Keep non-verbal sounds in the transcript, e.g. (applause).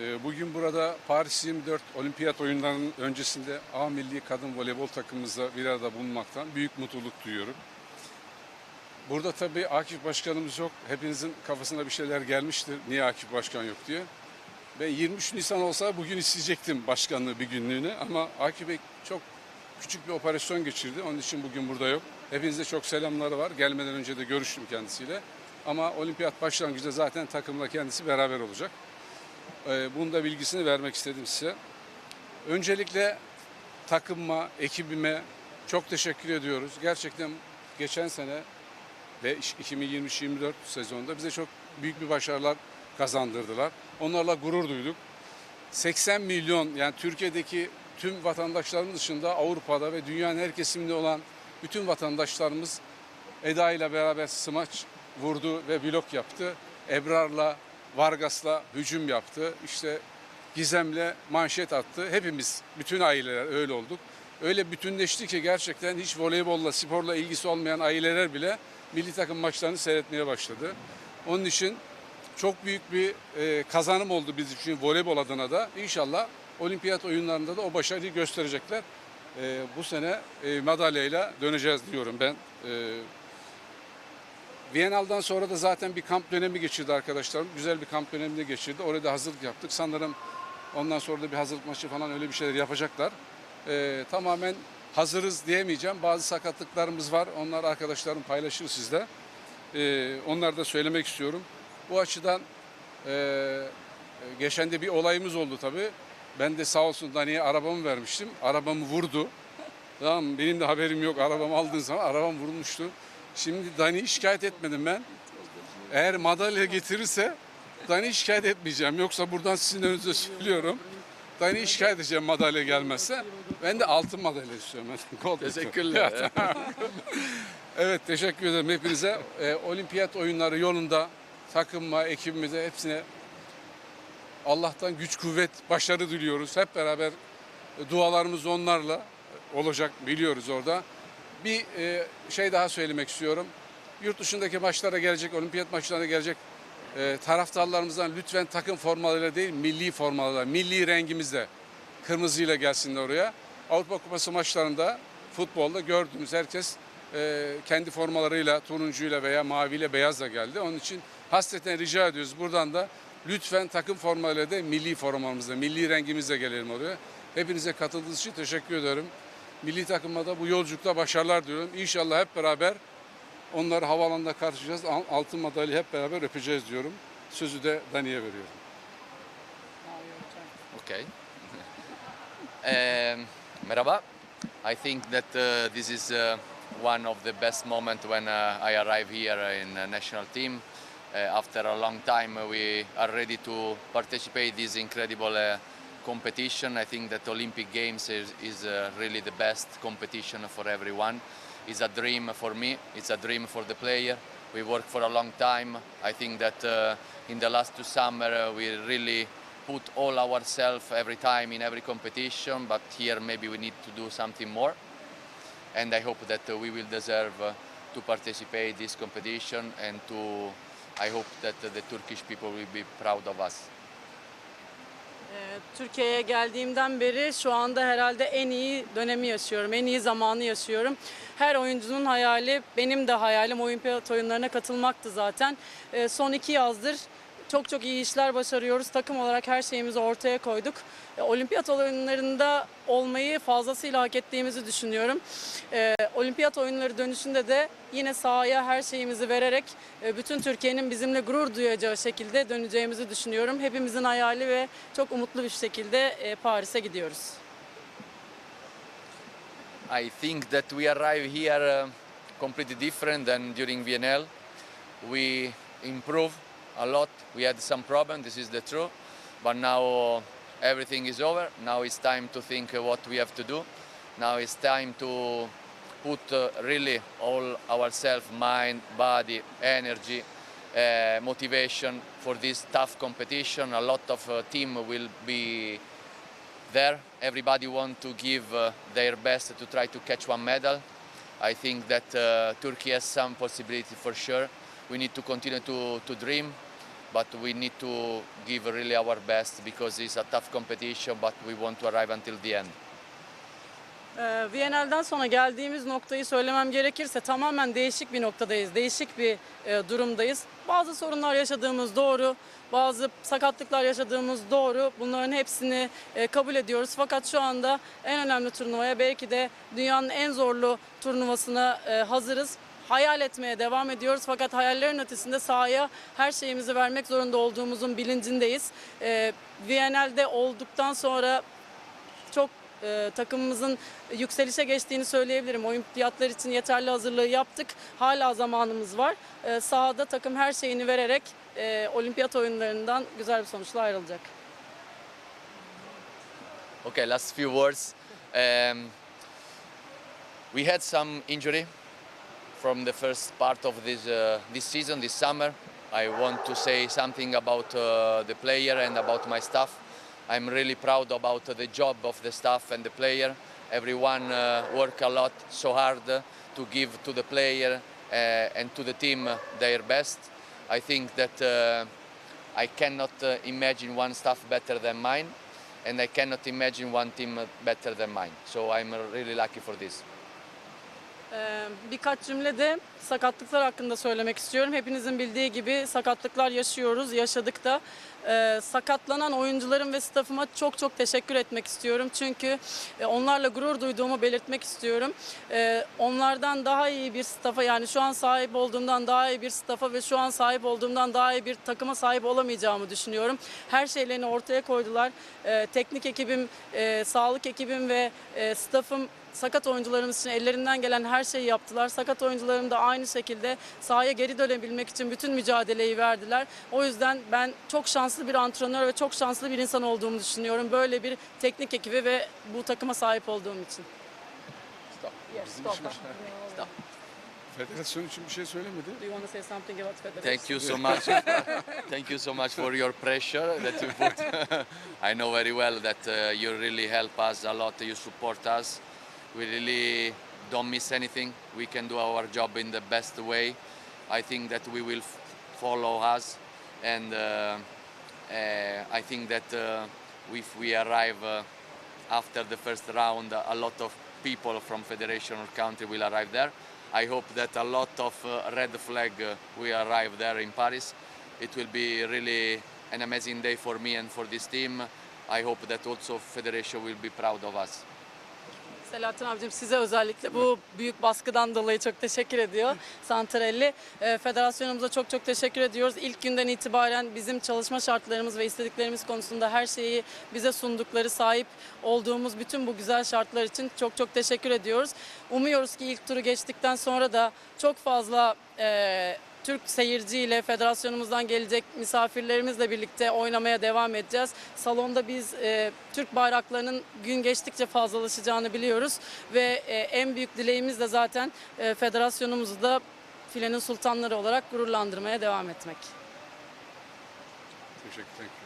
Ee, Bugün burada Paris 24 Olimpiyat oyunlarının öncesinde A Milli Kadın Voleybol takımımızla bir arada bulunmaktan büyük mutluluk duyuyorum. Burada tabii Akif Başkanımız yok. Hepinizin kafasına bir şeyler gelmiştir. Niye Akif Başkan yok diye. Ben 23 Nisan olsa bugün isteyecektim başkanlığı bir günlüğüne ama Akif Bey çok küçük bir operasyon geçirdi. Onun için bugün burada yok. Hepinize çok selamları var. Gelmeden önce de görüştüm kendisiyle. Ama olimpiyat başlangıcında zaten takımla kendisi beraber olacak. Bunun da bilgisini vermek istedim size. Öncelikle takımıma, ekibime çok teşekkür ediyoruz. Gerçekten geçen sene ve 2023-24 sezonunda bize çok büyük bir başarılar kazandırdılar. Onlarla gurur duyduk. 80 milyon yani Türkiye'deki tüm vatandaşlarımız dışında Avrupa'da ve dünyanın her kesiminde olan bütün vatandaşlarımız Eda ile beraber smaç vurdu ve blok yaptı. Ebrar'la, Vargas'la hücum yaptı. İşte Gizem'le manşet attı. Hepimiz, bütün aileler öyle olduk. Öyle bütünleşti ki gerçekten hiç voleybolla, sporla ilgisi olmayan aileler bile milli takım maçlarını seyretmeye başladı. Onun için çok büyük bir e, kazanım oldu biz için voleybol adına da. İnşallah olimpiyat oyunlarında da o başarıyı gösterecekler. E, bu sene e, madalyayla döneceğiz diyorum ben. E, Viyana'dan sonra da zaten bir kamp dönemi geçirdi arkadaşlarım. Güzel bir kamp dönemini geçirdi. Orada hazırlık yaptık. Sanırım ondan sonra da bir hazırlık maçı falan öyle bir şeyler yapacaklar. Ee, tamamen hazırız diyemeyeceğim. Bazı sakatlıklarımız var. Onlar arkadaşlarım paylaşır sizle. Ee, onları da söylemek istiyorum. Bu açıdan e, geçen de bir olayımız oldu tabii. Ben de sağ olsun Dani'ye arabamı vermiştim. Arabamı vurdu. Tamam? Benim de haberim yok. Arabamı aldığın zaman arabam vurulmuştu. Şimdi Dani'yi şikayet etmedim ben. Eğer madalya getirirse Dani'yi şikayet etmeyeceğim. Yoksa buradan sizin önünüze söylüyorum. Dani'yi şikayet edeceğim madalya gelmezse. Ben de altın madalya istiyorum. (laughs) Gold Teşekkürler. (laughs) evet teşekkür ederim hepinize. Ee, olimpiyat oyunları yolunda takımıma, ekibimize hepsine Allah'tan güç, kuvvet, başarı diliyoruz. Hep beraber dualarımız onlarla olacak biliyoruz orada. Bir e, şey daha söylemek istiyorum. Yurt dışındaki maçlara gelecek, olimpiyat maçlarına gelecek e, taraftarlarımızdan lütfen takım formalarıyla değil, milli formalarıyla, milli rengimizle, kırmızıyla gelsinler oraya. Avrupa Kupası maçlarında, futbolda gördüğümüz herkes e, kendi formalarıyla, turuncuyla veya maviyle, beyazla geldi. Onun için hasreten rica ediyoruz. Buradan da lütfen takım formalarıyla da milli formamızla, milli rengimizle gelelim oraya. Hepinize katıldığınız için teşekkür ederim. Milli takıma da bu yolculukta başarılar diliyorum. İnşallah hep beraber onları havalanında karşılayacağız. Al- Altın madalya hep beraber öpeceğiz diyorum. Sözü de Dani'ye veriyorum. Okay. (laughs) um, merhaba. I think that uh, this is uh, one of the best moments when uh, I arrive here in the national team. Uh, after a long time, uh, we are ready to participate this incredible uh, competition. I think that Olympic Games is, is uh, really the best competition for everyone. It's a dream for me. It's a dream for the player. We worked for a long time. I think that uh, in the last two summer uh, we really put all ourselves every time in every competition, but here maybe we need to do something more. And I hope that uh, we will deserve uh, to participate this competition and to I hope that the Turkish people will be proud of us. Ee, Türkiye'ye geldiğimden beri şu anda herhalde en iyi dönemi yaşıyorum, en iyi zamanı yaşıyorum. Her oyuncunun hayali, benim de hayalim olimpiyat oyunlarına katılmaktı zaten. Ee, Son iki yazdır çok çok iyi işler başarıyoruz. Takım olarak her şeyimizi ortaya koyduk. Ee, Olimpiyat oyunlarında olmayı fazlasıyla hak ettiğimizi düşünüyorum. Ee, Olimpiyat oyunları dönüşünde de yine sahaya her şeyimizi vererek e, bütün Türkiye'nin bizimle gurur duyacağı şekilde döneceğimizi düşünüyorum. Hepimizin hayali ve çok umutlu bir şekilde e, Paris'e gidiyoruz. I think that we arrive here uh, completely different than during VNL. We improve a lot. We had some problem, this is the truth, but now everything is over. Now it's time to think what we have to do. Now it's time to put uh, really all ourselves, mind, body, energy, uh, motivation for this tough competition. A lot of uh, team will be there. Everybody want to give uh, their best to try to catch one medal. I think that uh, Turkey has some possibility for sure. We need to continue to, to dream. But we need to give really our best because it's a tough competition, but we want to arrive until the end. Ee, sonra geldiğimiz noktayı söylemem gerekirse tamamen değişik bir noktadayız. Değişik bir e, durumdayız. Bazı sorunlar yaşadığımız doğru. Bazı sakatlıklar yaşadığımız doğru. Bunların hepsini e, kabul ediyoruz. Fakat şu anda en önemli turnuvaya belki de dünyanın en zorlu turnuvasına e, hazırız. Hayal etmeye devam ediyoruz fakat hayallerin ötesinde sahaya her şeyimizi vermek zorunda olduğumuzun bilincindeyiz. E, VNL'de olduktan sonra çok e, takımımızın yükselişe geçtiğini söyleyebilirim. Olimpiyatlar için yeterli hazırlığı yaptık. Hala zamanımız var. E, sahada takım her şeyini vererek e, olimpiyat oyunlarından güzel bir sonuçla ayrılacak. Okay, last few words. Um, we had some injury from the first part of this uh, this season, this summer. I want to say something about uh, the player and about my staff. I'm really proud about the job of the staff and the player. Everyone uh, work a lot, so hard uh, to give to the player uh, and to the team uh, their best. I think that I cannot imagine one staff better than mine, and I cannot imagine one team better than mine. So I'm really lucky for this. Ee, birkaç cümle de sakatlıklar hakkında söylemek istiyorum. Hepinizin bildiği gibi sakatlıklar yaşıyoruz, yaşadık da. Ee, sakatlanan oyuncularım ve staffıma çok çok teşekkür etmek istiyorum. Çünkü e, onlarla gurur duyduğumu belirtmek istiyorum. Ee, onlardan daha iyi bir staffa yani şu an sahip olduğumdan daha iyi bir staffa ve şu an sahip olduğumdan daha iyi bir takıma sahip olamayacağımı düşünüyorum. Her şeylerini ortaya koydular. Teknik ekibim, e, sağlık ekibim ve e, staffım sakat oyuncularımız için ellerinden gelen her şeyi yaptılar. Sakat oyuncularım da aynı şekilde sahaya geri dönebilmek için bütün mücadeleyi verdiler. O yüzden ben çok şanslı bir antrenör ve çok şanslı bir insan olduğumu düşünüyorum. Böyle bir teknik ekibi ve bu takıma sahip olduğum için. Stop. İşimiz- (laughs) Stop. Federasyon için bir şey söylemedi. Do you want to say something about federation? Thank you so much. (laughs) Thank you so much for your pressure that you put. (laughs) I know very well that uh, you really help us a lot. You support us. We really don't miss anything. We can do our job in the best way. I think that we will follow us, and uh, uh, I think that uh, if we arrive uh, after the first round, a lot of people from federation or country will arrive there. I hope that a lot of uh, red flag uh, will arrive there in Paris. It will be really an amazing day for me and for this team. I hope that also federation will be proud of us. Selahattin abicim size özellikle bu büyük baskıdan dolayı çok teşekkür ediyor Santarelli. Ee, federasyonumuza çok çok teşekkür ediyoruz. İlk günden itibaren bizim çalışma şartlarımız ve istediklerimiz konusunda her şeyi bize sundukları, sahip olduğumuz bütün bu güzel şartlar için çok çok teşekkür ediyoruz. Umuyoruz ki ilk turu geçtikten sonra da çok fazla e, Türk seyirciyle federasyonumuzdan gelecek misafirlerimizle birlikte oynamaya devam edeceğiz. Salonda biz e, Türk bayraklarının gün geçtikçe fazlalaşacağını biliyoruz ve e, en büyük dileğimiz de zaten e, federasyonumuzu da filenin sultanları olarak gururlandırmaya devam etmek. Teşekkür ederim.